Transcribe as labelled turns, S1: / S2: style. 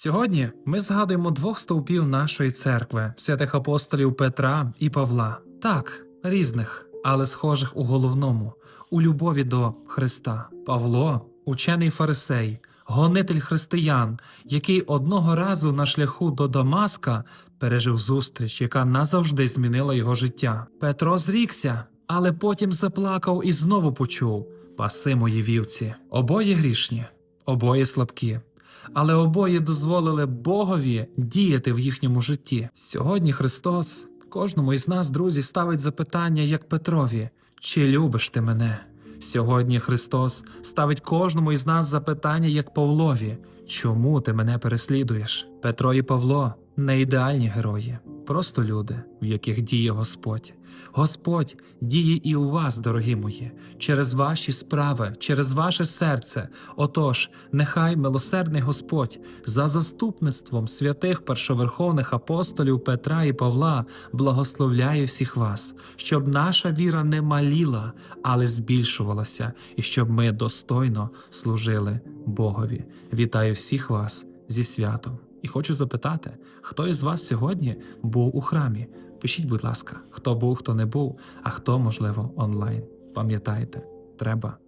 S1: Сьогодні ми згадуємо двох стовпів нашої церкви, святих апостолів Петра і Павла. Так, різних, але схожих у головному, у любові до Христа. Павло, учений фарисей, гонитель християн, який одного разу на шляху до Дамаска пережив зустріч, яка назавжди змінила його життя. Петро зрікся, але потім заплакав і знову почув: Паси мої вівці. Обоє грішні, обоє слабкі. Але обоє дозволили Богові діяти в їхньому житті. Сьогодні Христос кожному із нас, друзі, ставить запитання, як Петрові: чи любиш ти мене? Сьогодні Христос ставить кожному із нас запитання, як Павлові, чому ти мене переслідуєш? Петро і Павло не ідеальні герої, просто люди, в яких діє Господь. Господь діє і у вас, дорогі мої, через ваші справи, через ваше серце. Отож, нехай милосердний Господь за заступництвом святих першоверховних апостолів Петра і Павла благословляє всіх вас, щоб наша віра не маліла, але збільшувалася, і щоб ми достойно служили Богові. Вітаю всіх вас зі святом. І хочу запитати, хто із вас сьогодні був у храмі? Пишіть, будь ласка, хто був, хто не був, а хто, можливо, онлайн. Пам'ятайте, треба